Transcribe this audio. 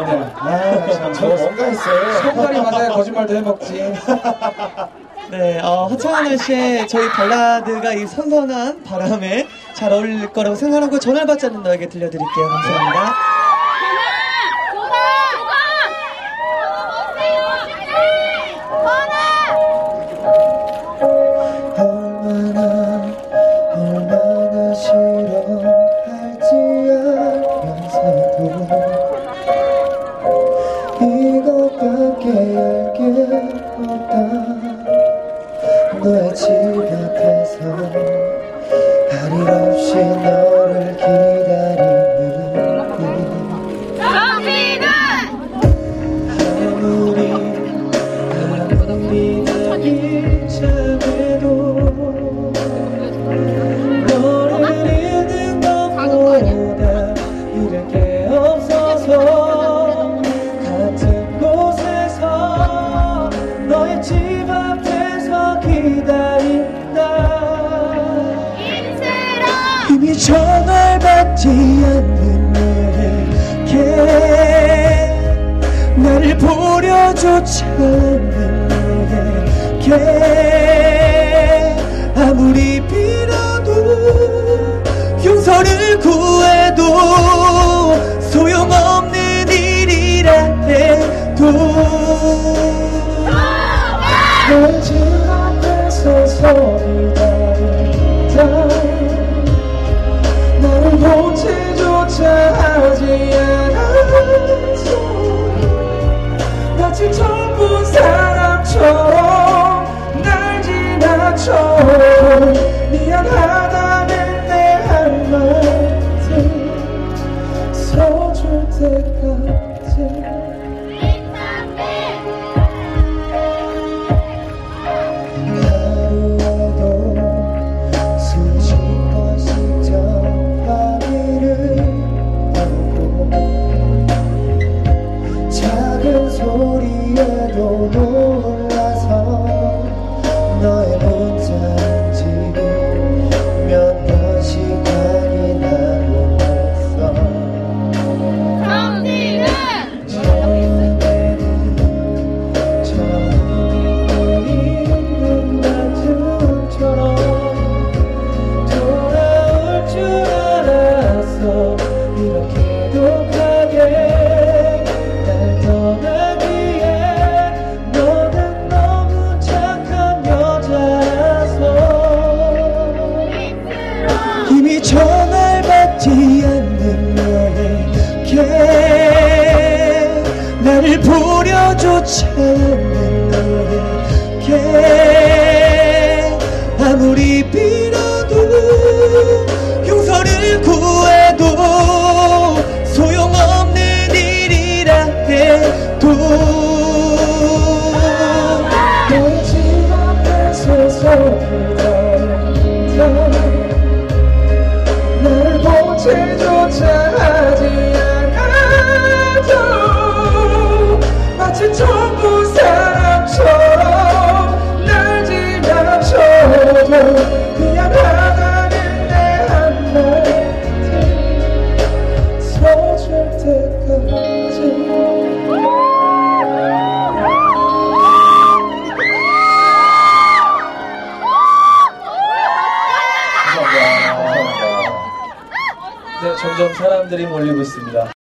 때문에. 아, 참, 저 뭔가 했어요. 손발이 맞아야 거짓말도 해먹지. 네, 어, 하창하늘 씨의 저희 발라드가 이 선선한 바람에 잘 어울릴 거라고 생각하고 전화를 받지 않는 너에게 들려드릴게요. 감사합니다. 이것밖에 알게 없다. 너의 집 앞에서 할일 없이 너를 기다리 전화를 받지 않는 너에게 나를 보려조차 않는 너에게 아무리 빌어도 용서를 구해도 소용없는 일이라 해도 너의 집 앞에 서서 본 채조차 하지 않아 않는 너에게 아무리 빌어도 용서를 구해도 소용없는 일이라 해도 앞에 서서 기다린다 나를 본 채조차 하지 점점 사람들이 몰리고 있습니다.